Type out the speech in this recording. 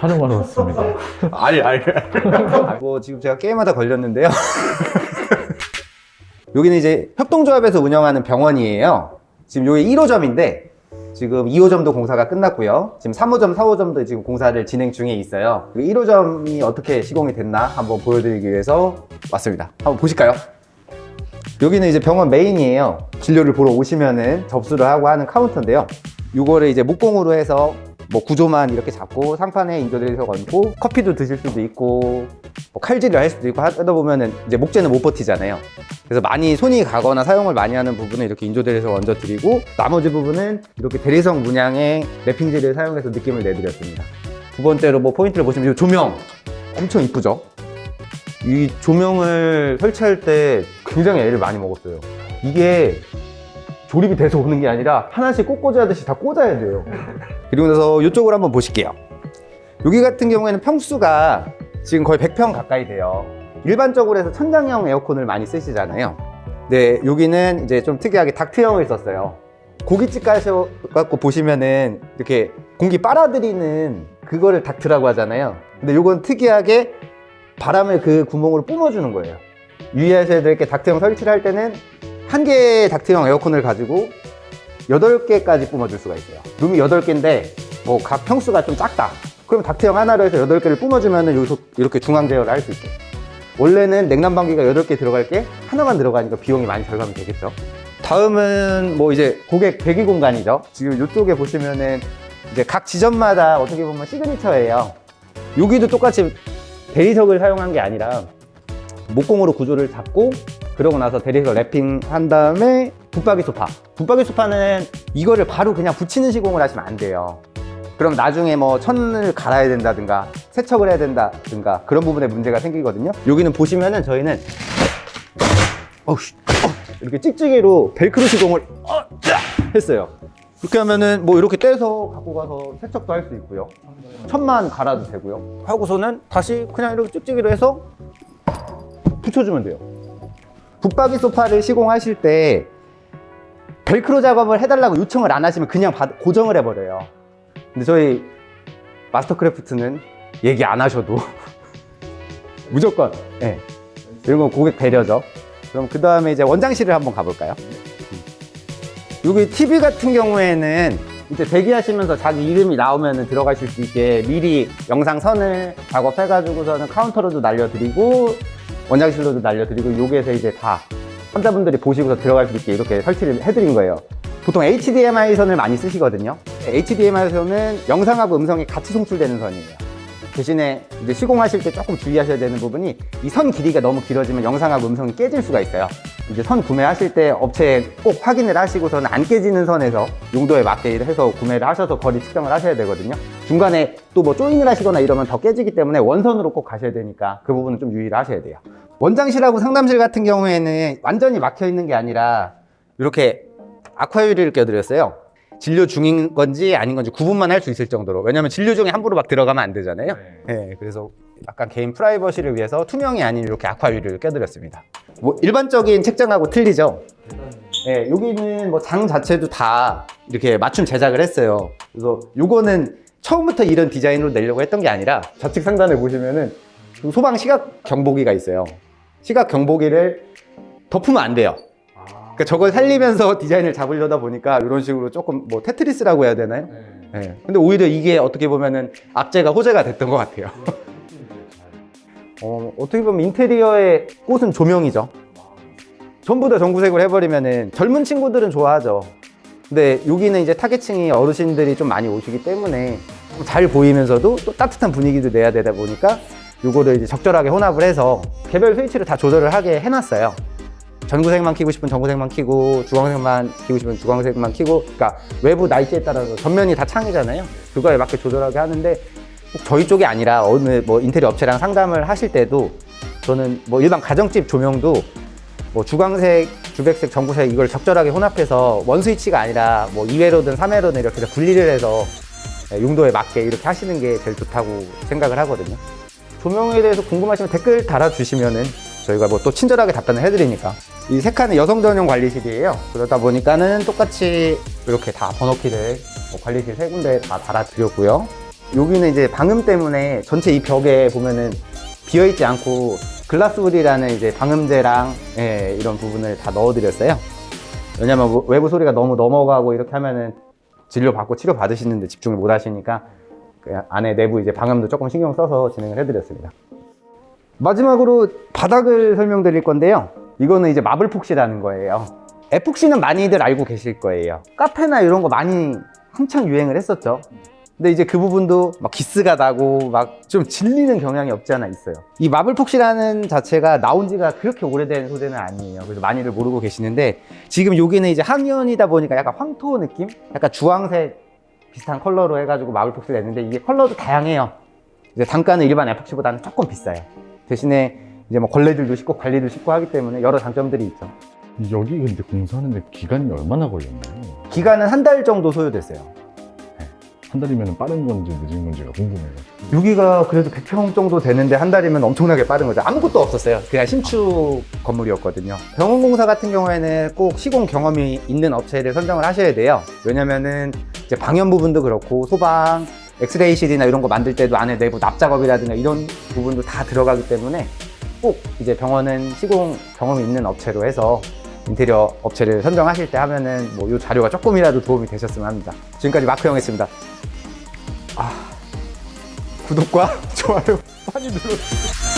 촬영하러 왔습니다. 아니 아니. 뭐 지금 제가 게임하다 걸렸는데요. 여기는 이제 협동조합에서 운영하는 병원이에요. 지금 여기 1호점인데 지금 2호점도 공사가 끝났고요. 지금 3호점 4호점도 지금 공사를 진행 중에 있어요. 1호점이 어떻게 시공이 됐나 한번 보여드리기 위해서 왔습니다. 한번 보실까요? 여기는 이제 병원 메인이에요. 진료를 보러 오시면은 접수를 하고 하는 카운터인데요. 이거를 이제 목공으로 해서 뭐 구조만 이렇게 잡고 상판에 인조대에서 얹고 커피도 드실 수도 있고 뭐 칼질을 할 수도 있고 하다 보면은 이제 목재는 못 버티잖아요. 그래서 많이 손이 가거나 사용을 많이 하는 부분은 이렇게 인조대에서 얹어 드리고 나머지 부분은 이렇게 대리석 문양의 랩핑지를 사용해서 느낌을 내드렸습니다. 두 번째로 뭐 포인트를 보시면 이 조명 엄청 이쁘죠? 이 조명을 설치할 때 굉장히 애를 많이 먹었어요. 이게 조립이 돼서 오는 게 아니라 하나씩 꼭 꽂아야 듯이 다 꽂아야 돼요. 그리고 나서 이쪽으로 한번 보실게요. 여기 같은 경우에는 평수가 지금 거의 100평 가까이 돼요. 일반적으로 해서 천장형 에어컨을 많이 쓰시잖아요. 네, 여기는 이제 좀 특이하게 닥트형을 썼어요. 고깃집 가셔 갖고 보시면은 이렇게 공기 빨아들이는 그거를 닥트라고 하잖아요. 근데 요건 특이하게 바람을 그 구멍으로 뿜어주는 거예요. 유의하셔야 될 게 닥트형 설치를 할 때는 한 개의 닥트형 에어컨을 가지고 8개까지 뿜어줄 수가 있어요. 룸이 8개인데 뭐 각 평수가 좀 작다. 그럼 닥트형 하나로 해서 8개를 뿜어주면 여기서 이렇게 중앙 제어를 할 수 있어요. 원래는 냉난방기가 8개 들어갈 게 하나만 들어가니까 비용이 많이 절감이 되겠죠. 다음은 뭐 이제 고객 대기 공간이죠. 지금 이쪽에 보시면은 이제 각 지점마다 어떻게 보면 시그니처예요. 여기도 똑같이 대리석을 사용한 게 아니라 목공으로 구조를 잡고 그러고 나서 대리석 랩핑 한 다음에 붙박이 소파. 붙박이 소파는 이거를 바로 그냥 붙이는 시공을 하시면 안 돼요. 그럼 나중에 뭐 천을 갈아야 된다든가 세척을 해야 된다든가 그런 부분에 문제가 생기거든요. 여기는 보시면은 저희는 어우씨, 어, 이렇게 찍찍이로 벨크로 시공을 어, 짜! 했어요. 그렇게 하면은 뭐 이렇게 떼서 갖고 가서 세척도 할 수 있고요. 천만 갈아도 되고요. 하고서는 다시 그냥 이렇게 찍찍이로 해서 붙여주면 돼요. 붙박이 소파를 시공하실 때 벨크로 작업을 해달라고 요청을 안 하시면 그냥 받- 고정을 해버려요. 근데 저희 마스터크래프트는 얘기 안 하셔도 무조건 예. 이런 건 고객 배려죠. 그럼 그 다음에 이제 원장실을 한번 가볼까요? 여기 TV 같은 경우에는 이제 대기하시면서 자기 이름이 나오면 들어가실 수 있게 미리 영상 선을 작업해가지고서는 카운터로도 날려드리고 원장실로도 날려드리고 여기에서 이제 다 환자분들이 보시고서 들어갈 수 있게 이렇게 설치를 해드린 거예요. 보통 HDMI 선을 많이 쓰시거든요. HDMI 선은 영상하고 음성이 같이 송출되는 선이에요. 대신에 이제 시공하실 때 조금 주의하셔야 되는 부분이 이 선 길이가 너무 길어지면 영상하고 음성이 깨질 수가 있어요. 이제 선 구매하실 때 업체에 꼭 확인을 하시고서는 안 깨지는 선에서 용도에 맞게 해서 구매를 하셔서 거리 측정을 하셔야 되거든요. 중간에 또 뭐 조인을 하시거나 이러면 더 깨지기 때문에 원선으로 꼭 가셔야 되니까 그 부분은 좀 유의를 하셔야 돼요. 원장실하고 상담실 같은 경우에는 완전히 막혀 있는 게 아니라 이렇게 아쿠아유리를 껴드렸어요. 진료 중인 건지 아닌 건지 구분만 할 수 있을 정도로. 왜냐면 진료 중에 함부로 막 들어가면 안 되잖아요. 네, 그래서 약간 개인 프라이버시를 위해서 투명이 아닌 이렇게 아쿠아유리를 껴드렸습니다. 뭐 일반적인 책장하고 틀리죠? 네, 여기는 뭐 장 자체도 다 이렇게 맞춤 제작을 했어요. 그래서 요거는 처음부터 이런 디자인으로 내려고 했던 게 아니라 좌측 상단에 보시면은 그 소방 시각 경보기가 있어요. 시각 경보기를 덮으면 안 돼요. 그러니까 저걸 살리면서 디자인을 잡으려다 보니까 이런 식으로 조금 뭐 테트리스라고 해야 되나요? 네. 근데 오히려 이게 어떻게 보면은 악재가 호재가 됐던 것 같아요. 어, 어떻게 보면 인테리어의 꽃은 조명이죠. 전부 다 전구색으로 해버리면은 젊은 친구들은 좋아하죠. 근데 여기는 이제 타겟층이 어르신들이 좀 많이 오시기 때문에 좀잘 보이면서도 또 따뜻한 분위기도 내야 되다 보니까 요거를 이제 적절하게 혼합을 해서 개별 스위치를 다 조절을 하게 해놨어요. 전구색만 키고 싶으면 전구색만 키고 주광색만 키고 싶으면 주광색만 키고 그러니까 외부 나이트에 따라서 전면이 다 창이잖아요. 그거에 맞게 조절하게 하는데 꼭 저희 쪽이 아니라 어느 뭐 인테리어 업체랑 상담을 하실 때도 저는 뭐 일반 가정집 조명도 뭐 주광색, 주백색, 전구색 이걸 적절하게 혼합해서 원 스위치가 아니라 뭐 2회로든 3회로든 이렇게 분리를 해서 네, 용도에 맞게 이렇게 하시는 게 제일 좋다고 생각을 하거든요. 조명에 대해서 궁금하시면 댓글 달아주시면은 저희가 뭐 또 친절하게 답변을 해드리니까. 이 세 칸은 여성 전용 관리실이에요. 그러다 보니까는 똑같이 이렇게 다 번호키를 뭐 관리실 세 군데 다 달아드렸고요. 여기는 이제 방음 때문에 전체 이 벽에 보면은 비어 있지 않고 글라스우드라는 이제 방음제랑 예, 이런 부분을 다 넣어드렸어요. 왜냐면 뭐 외부 소리가 너무 넘어가고 이렇게 하면은 진료 받고 치료 받으시는데 집중을 못 하시니까 그 안에 내부 이제 방음도 조금 신경 써서 진행을 해드렸습니다. 마지막으로 바닥을 설명드릴 건데요. 이거는 이제 마블 폭시라는 거예요. 에폭시는 많이들 알고 계실 거예요. 카페나 이런 거 많이 한창 유행을 했었죠. 근데 이제 그 부분도 막 기스가 나고 막 좀 질리는 경향이 없지 않아 있어요. 이 마블 폭시라는 자체가 나온 지가 그렇게 오래된 소재는 아니에요. 그래서 많이들 모르고 계시는데 지금 여기는 이제 학년이다 보니까 약간 황토 느낌? 약간 주황색 비슷한 컬러로 해가지고 마블 폭시를 냈는데 이게 컬러도 다양해요. 이제 단가는 일반 에폭시보다는 조금 비싸요. 대신에 이제 뭐 걸레들도 쉽고 관리도 쉽고 하기 때문에 여러 장점들이 있죠. 여기 근데 공사하는데 기간이 얼마나 걸렸나요? 기간은 한 달 정도 소요됐어요. 한 달이면 빠른 건지 늦은 건지가 궁금해가지고. 여기가 그래도 100평 정도 되는데 한 달이면 엄청나게 빠른 거죠. 아무것도 없었어요. 그냥 신축 건물이었거든요. 병원 공사 같은 경우에는 꼭 시공 경험이 있는 업체를 선정을 하셔야 돼요. 왜냐면은 이제 방연 부분도 그렇고 소방, 엑스레이실이나 이런 거 만들 때도 안에 내부 납 작업이라든가 이런 부분도 다 들어가기 때문에 꼭 이제 병원은 시공 경험이 있는 업체로 해서 인테리어 업체를 선정하실 때 하면은 뭐 이 자료가 조금이라도 도움이 되셨으면 합니다. 지금까지 마크 형이었습니다. 아, 구독과 좋아요 많이 눌러주세요.